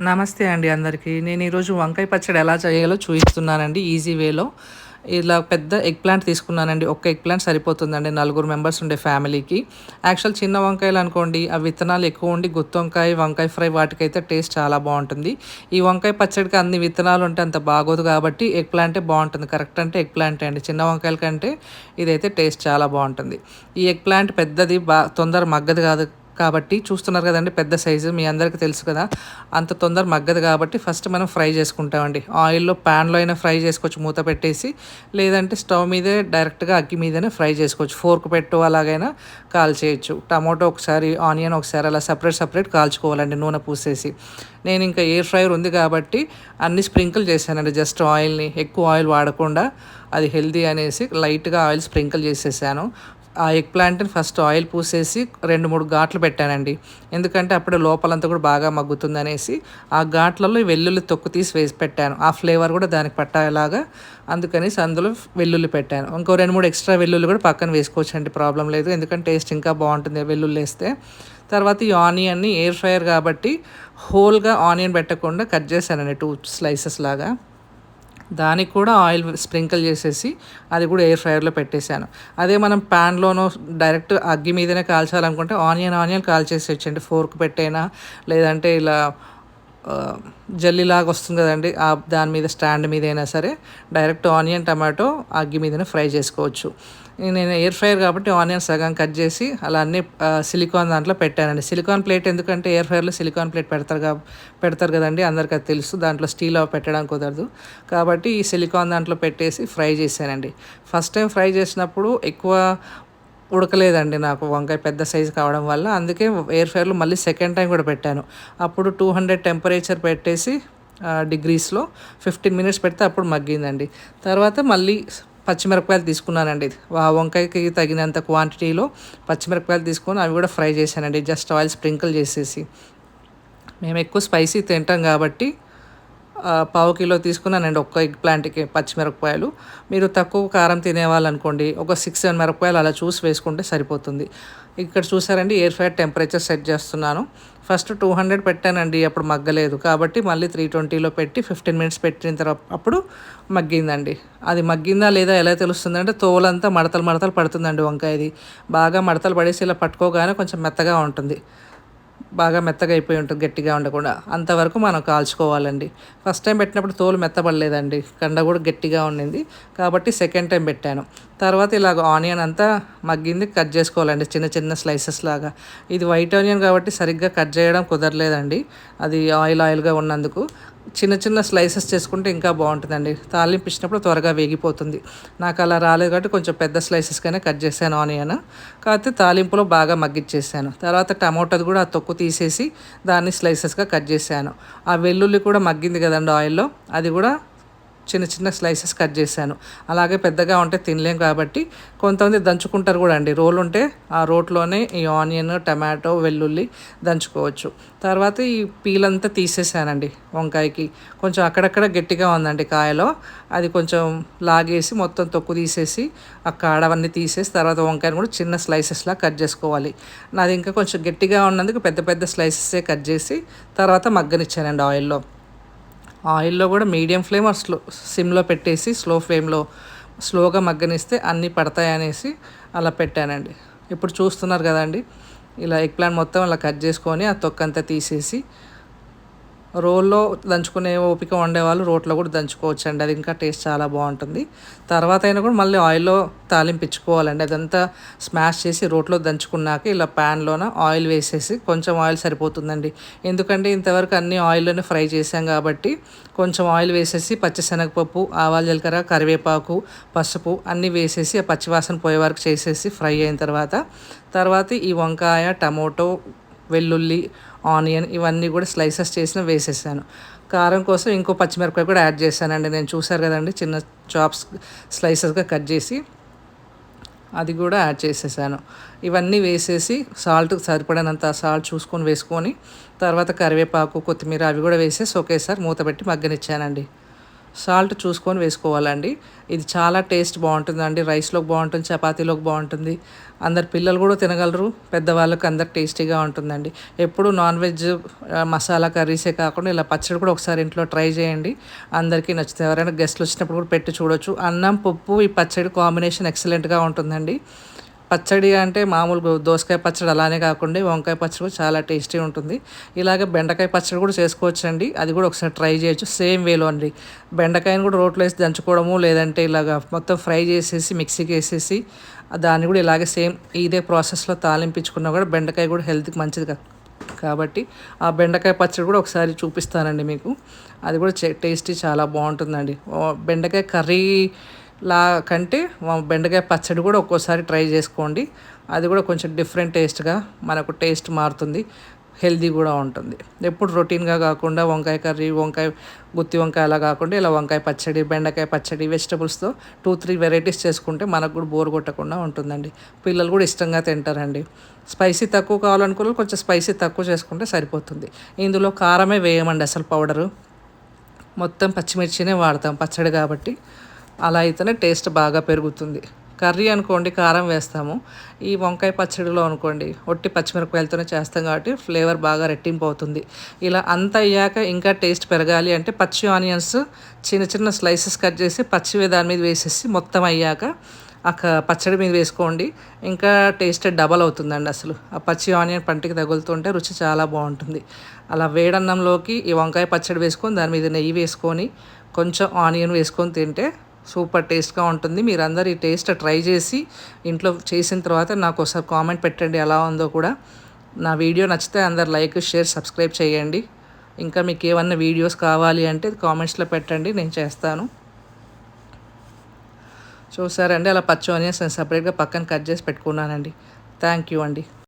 నమస్తే అండి అందరికీ. నేను ఈరోజు వంకాయ పచ్చడి ఎలా చేయాలో చూపిస్తున్నానండి ఈజీ వేలో ఇలా పెద్ద ఎగ్ ప్లాంట్ తీసుకున్నానండి. ఒక్క ఎగ్ ప్లాంట్ సరిపోతుందండి నలుగురు మెంబర్స్ ఉండే ఫ్యామిలీకి. యాక్చువల్ చిన్న వంకాయలు అనుకోండి ఆ విత్తనాలు ఎక్కువ ఉండి గుత్తి వంకాయ వంకాయ ఫ్రై వాటికైతే టేస్ట్ చాలా బాగుంటుంది. ఈ వంకాయ పచ్చడికి అన్ని విత్తనాలు ఉంటే అంత బాగోదు కాబట్టి ఎగ్ ప్లాంటే బాగుంటుంది. కరెక్ట్ అంటే ఎగ్ ప్లాంటే అండి. చిన్న వంకాయల కంటే ఇదైతే టేస్ట్ చాలా బాగుంటుంది. ఈ ఎగ్ ప్లాంట్ పెద్దది బా తొందర మగ్గది కాదు కాబట్టి చూస్తున్నారు కదండి పెద్ద సైజు మీ అందరికీ తెలుసు కదా. అంత తొందర మగ్గదు కాబట్టి ఫస్ట్ మనం ఫ్రై చేసుకుంటామండి. ఆయిల్లో ప్యాన్లో అయినా ఫ్రై చేసుకోవచ్చు మూత పెట్టేసి. లేదంటే స్టవ్ మీదే డైరెక్ట్గా అగ్గి మీదనే ఫ్రై చేసుకోవచ్చు. ఫోర్క్ పెట్టు అలాగైనా కాల్ చేయొచ్చు టమాటో ఒకసారి ఆనియన్ ఒకసారి అలా సపరేట్ సపరేట్ కాల్చుకోవాలండి నూనె పూసేసి. నేను ఇంకా ఎయిర్ ఫ్రైర్ ఉంది కాబట్టి అన్ని స్ప్రింకిల్ చేశానండి. జస్ట్ ఆయిల్ని ఎక్కువ ఆయిల్ వాడకుండా అది హెల్దీ అనేసి లైట్గా ఆయిల్ స్ప్రింకిల్ చేసేసాను. ఆ ఎగ్ ప్లాంట్ని ఫస్ట్ ఆయిల్ పూసేసి రెండు మూడు ఘాట్లు పెట్టానండి. ఎందుకంటే అప్పుడు లోపలంతా కూడా బాగా మగ్గుతుంది అనేసి ఆ ఘాట్లలో వెల్లుల్లి తొక్కు తీసి వేసి పెట్టాను. ఆ ఫ్లేవర్ కూడా దానికి పట్టేలాగా అందుకనేసి అందులో వెల్లుల్లి పెట్టాను. ఇంకో రెండు మూడు ఎక్స్ట్రా వెల్లుల్లి కూడా పక్కన వేసుకోవచ్చు అండి ప్రాబ్లం లేదు. ఎందుకంటే టేస్ట్ ఇంకా బాగుంటుంది వెల్లుల్లి వేస్తే. తర్వాత ఈ ఆనియన్ని ఎయిర్ ఫ్రైయర్ కాబట్టి హోల్గా ఆనియన్ పెట్టకుండా కట్ చేశానండి టూ స్లైసెస్ లాగా. దానికి కూడా ఆయిల్ స్ప్రింకిల్ చేసేసి అది కూడా ఎయిర్ ఫ్రైయర్లో పెట్టేశాను. అదే మనం ప్యాన్లోనో డైరెక్ట్ అగ్గి మీదనే కాల్చాలనుకుంటే ఆనియన్ ఆనియన్ కాల్చేసేయచ్చండి. ఫోర్క్ పెట్టైనా లేదంటే ఇలా జల్లీలాగా వస్తుంది కదండి. ఆ దాని మీద స్టాండ్ మీద అయినా సరే డైరెక్ట్ ఆనియన్ టమాటో అగ్గి మీదనే ఫ్రై చేసుకోవచ్చు. నేను ఎయిర్ ఫ్రైయర్ కాబట్టి ఆనియన్ సగం కట్ చేసి అలా అన్ని సిలికాన్ దాంట్లో పెట్టానండి. సిలికాన్ ప్లేట్ ఎందుకంటే ఎయిర్ ఫ్రైర్లో సిలికాన్ ప్లేట్ పెడతారు పెడతారు కదండి. అందరికీ అది తెలుసు. దాంట్లో స్టీల్ పెట్టడం కుదరదు. కాబట్టి ఈ సిలికాన్ దాంట్లో పెట్టేసి ఫ్రై చేశానండి. ఫస్ట్ టైం ఫ్రై చేసినప్పుడు ఎక్కువ ఉడకలేదండి నాకు వంకాయ పెద్ద సైజు కావడం వల్ల. అందుకే ఎయిర్ ఫ్రైర్లో మళ్ళీ సెకండ్ టైం కూడా పెట్టాను. అప్పుడు టూ హండ్రెడ్ టెంపరేచర్ పెట్టేసి డిగ్రీస్లో ఫిఫ్టీన్ మినిట్స్ పెడితే అప్పుడు మగ్గిందండి. తర్వాత మళ్ళీ పచ్చిమిరపకాయలు తీసుకున్నానండి. ఆ వంకాయకి తగినంత క్వాంటిటీలో పచ్చిమిరపకాయలు తీసుకొని అవి కూడా ఫ్రై చేశానండి. జస్ట్ ఆయిల్ స్ప్రింకిల్ చేసేసి. మేము ఎక్కువ స్పైసీ తింటాం కాబట్టి పావు కిలో తీసుకున్నానండి ఒక్క ఎగ్ ప్లాంట్కి పచ్చిమిరపకాయలు. మీరు తక్కువ కారం తినేవాళ్ళనుకోండి ఒక సిక్స్ సెవెన్ మిరపకాయలు అలా చూసి వేసుకుంటే సరిపోతుంది. ఇక్కడ చూసారండి ఎయిర్ ఫ్రైర్ టెంపరేచర్ సెట్ చేస్తున్నాను. ఫస్ట్ టూ హండ్రెడ్ పెట్టానండి అప్పుడు మగ్గలేదు. కాబట్టి మళ్ళీ త్రీ ట్వంటీలో పెట్టి ఫిఫ్టీన్ మినిట్స్ పెట్టిన తర్వాత అప్పుడు మగ్గిందండి. అది మగ్గిందా లేదా ఎలా తెలుస్తుందంటే తోలంతా మడతలు మడతలు పడుతుందండి వంకాయది. బాగా మడతలు పడేసి ఇలా పట్టుకోగానే కొంచెం మెత్తగా ఉంటుంది. బాగా మెత్తగా అయిపోయి ఉంటుంది గట్టిగా ఉండకుండా. అంతవరకు మనం కాల్చుకోవాలండి. ఫస్ట్ టైం పెట్టినప్పుడు తోలు మెత్తబడలేదండి. కండ కూడా గట్టిగా ఉండింది. కాబట్టి సెకండ్ టైం పెట్టాను. తర్వాత ఇలాగ ఆనియన్ అంతా మగ్గింది కట్ చేసుకోవాలండి. చిన్న చిన్న స్లైసెస్ లాగా. ఇది వైట్ ఆనియన్ కాబట్టి సరిగ్గా కట్ చేయడం కుదరలేదండి. అది ఆయిల్ ఆయిల్గా ఉన్నందుకు. చిన్న చిన్న స్లైసెస్ చేసుకుంటే ఇంకా బాగుంటుందండి. తాలింపు ఇచ్చినప్పుడు త్వరగా వేగిపోతుంది. నాకు అలా రాలేదు కాబట్టి కొంచెం పెద్ద స్లైసెస్గానే కట్ చేశాను ఆనియన్. కాకపోతే తాలింపులో బాగా మగ్గిచ్చేసాను. తర్వాత టమాటోది కూడా ఆ తొక్కు తీసేసి దాన్ని స్లైసెస్గా కట్ చేశాను. ఆ వెల్లుల్లి కూడా మగ్గింది కదండి ఆయిల్లో. అది కూడా చిన్న చిన్న స్లైసెస్ కట్ చేశాను. అలాగే పెద్దగా ఉంటే తినలేం కాబట్టి కొంతమంది దంచుకుంటారు కూడా అండి. రోల్ ఉంటే ఆ రోట్లోనే ఈ ఆనియన్ టమాటో వెల్లుల్లి దంచుకోవచ్చు. తర్వాత ఈ పీల్ అంతా తీసేసానండి వంకాయకి. కొంచెం అక్కడక్కడ గట్టిగా ఉందండి కాయలో. అది కొంచెం లాగేసి మొత్తం తొక్కు తీసేసి ఆ కాడవన్నీ తీసేసి తర్వాత వంకాయని కూడా చిన్న స్లైసెస్లా కట్ చేసుకోవాలి. నాది ఇంకా కొంచెం గట్టిగా ఉన్నందుకు పెద్ద పెద్ద స్లైసెసే కట్ చేసి తర్వాత మగ్గనిచ్చానండి ఆయిల్లో. ఆయిల్లో కూడా మీడియం ఫ్లేమ్ స్లో సిమ్లో పెట్టేసి స్లో ఫ్లేమ్లో స్లోగా మగ్గనిస్తే అన్నీ పడతాయనేసి అలా పెట్టానండి. ఇప్పుడు చూస్తున్నారు కదండి ఇలా ఎగ్ ప్లాంట్ మొత్తం అలా కట్ చేసుకొని ఆ తొక్కంతా తీసేసి రోల్లో దంచుకునే ఓపిక వండేవాళ్ళు రోట్లో కూడా దంచుకోవచ్చు అండి అది ఇంకా టేస్ట్ చాలా బాగుంటుంది. తర్వాత అయినా కూడా మళ్ళీ ఆయిల్లో తాలింపించుకోవాలండి అదంతా స్మాష్ చేసి రోట్లో దంచుకున్నాక ఇలా ప్యాన్లోన ఆయిల్ వేసేసి కొంచెం ఆయిల్ సరిపోతుందండి. ఎందుకంటే ఇంతవరకు అన్ని ఆయిల్లోనే ఫ్రై చేసాం కాబట్టి కొంచెం ఆయిల్ వేసేసి పచ్చిశనగపప్పు ఆవాలు జీలకర్ర కరివేపాకు పసుపు అన్నీ వేసేసి ఆ పచ్చివాసన పోయే వరకు చేసేసి ఫ్రై అయిన తర్వాత తర్వాత ఈ వంకాయ టమోటో వెల్లుల్లి ఆనియన్ ఇవన్నీ కూడా స్లైసెస్ చేసిన వేసేసాను. కారం కోసం ఇంకో పచ్చిమిరపకాయ కూడా యాడ్ చేశానండి. నేను చూసారు కదండి చిన్న చాప్స్ స్లైసెస్గా కట్ చేసి అది కూడా యాడ్ చేసేసాను. ఇవన్నీ వేసేసి సాల్ట్ సరిపడినంత సాల్ట్ చూసుకొని వేసుకొని తర్వాత కరివేపాకు కొత్తిమీర అవి కూడా వేసేసి ఒకేసారి మూత పెట్టి మగ్గనిచ్చానండి. సాల్ట్ చూసుకొని వేసుకోవాలండి. ఇది చాలా టేస్ట్ బాగుంటుందండి. రైస్లోకి బాగుంటుంది చపాతీలోకి బాగుంటుంది. అందరు పిల్లలు కూడా తినగలరు. పెద్దవాళ్ళకి అందరు టేస్టీగా ఉంటుందండి. ఎప్పుడు నాన్ వెజ్ మసాలా కర్రీసే కాకుండా ఇలా పచ్చడి కూడా ఒకసారి ఇంట్లో ట్రై చేయండి. అందరికీ నచ్చుతుంది ఎవరైనా గెస్ట్లు వచ్చినప్పుడు కూడా పెట్టి చూడొచ్చు. అన్నం పప్పు ఈ పచ్చడి కాంబినేషన్ ఎక్సలెంట్గా ఉంటుందండి. పచ్చడి అంటే మామూలు దోసకాయ పచ్చడి అలానే కాకుండా వంకాయ పచ్చడి కూడా చాలా టేస్టీ ఉంటుంది. ఇలాగే బెండకాయ పచ్చడి కూడా చేసుకోవచ్చండి. అది కూడా ఒకసారి ట్రై చేయొచ్చు. సేమ్ వేలో అండి. బెండకాయని కూడా రోట్లో వేసి దంచుకోవడము లేదంటే ఇలాగ మొత్తం ఫ్రై చేసేసి మిక్సీకి వేసేసి దాన్ని కూడా ఇలాగే సేమ్ ఇదే ప్రాసెస్లో తాలింపించుకున్నా కూడా బెండకాయ కూడా హెల్త్కి మంచిది కదా కాబట్టి ఆ బెండకాయ పచ్చడి కూడా ఒకసారి చూపిస్తానండి మీకు. అది కూడా చే- టేస్టీ చాలా బాగుంటుందండి. బెండకాయ కర్రీ లా కంటే బెండకాయ పచ్చడి కూడా ఒక్కోసారి ట్రై చేసుకోండి. అది కూడా కొంచెం డిఫరెంట్ టేస్ట్గా మనకు టేస్ట్ మారుతుంది. హెల్దీ కూడా ఉంటుంది. ఎప్పుడు రొటీన్గా కాకుండా వంకాయ కర్రీ వంకాయ గుత్తి వంకాయ అలా కాకుండా ఇలా వంకాయ పచ్చడి బెండకాయ పచ్చడి వెజిటబుల్స్తో టూ త్రీ వెరైటీస్ చేసుకుంటే మనకు కూడా బోర్ కొట్టకుండా ఉంటుందండి. పిల్లలు కూడా ఇష్టంగా తింటారండి. స్పైసీ తక్కువ కావాలనుకున్న కొంచెం స్పైసీ తక్కువ చేసుకుంటే సరిపోతుంది. ఇందులో కారమే వేయమండి అసలు పౌడరు. మొత్తం పచ్చిమిర్చినే వాడతాం పచ్చడి కాబట్టి. అలా అయితేనే టేస్ట్ బాగా పెరుగుతుంది. కర్రీ అనుకోండి కారం వేస్తాము. ఈ వంకాయ పచ్చడిలో అనుకోండి ఒట్టి పచ్చిమిరపకాయలతోనే చేస్తాం కాబట్టి ఫ్లేవర్ బాగా రెట్టింపు అవుతుంది ఇలా అంత అయ్యాక ఇంకా టేస్ట్ పెరగాలి అంటే పచ్చి ఆనియన్స్ చిన్న చిన్న స్లైసెస్ కట్ చేసి పచ్చివే దాని మీద వేసేసి మొత్తం అయ్యాక ఆ క- పచ్చడి మీద వేసుకోండి. ఇంకా టేస్ట్ డబల్ అవుతుందండి అసలు. ఆ పచ్చి ఆనియన్ పంటికి తగులుతుంటే రుచి చాలా బాగుంటుంది. అలా వేడన్నంలోకి ఈ వంకాయ పచ్చడి వేసుకొని దాని మీద నెయ్యి వేసుకొని కొంచెం ఆనియన్ వేసుకొని తింటే సూపర్ టేస్ట్గా ఉంటుంది. మీరందరూ ఈ టేస్ట్ ట్రై చేసి ఇంట్లో చేసిన తర్వాత నాకు ఒకసారి కామెంట్ పెట్టండి ఎలా ఉందో కూడా. నా వీడియో నచ్చితే అందరు లైక్ షేర్ సబ్స్క్రైబ్ చేయండి. ఇంకా మీకు ఏమన్నా వీడియోస్ కావాలి అంటే కామెంట్స్లో పెట్టండి నేను చేస్తాను. చూసారండి అలా పచ్చి ఆనియన్స్ నేను సపరేట్గా పక్కన కట్ చేసి పెట్టుకున్నానండి. థ్యాంక్ యూ అండి.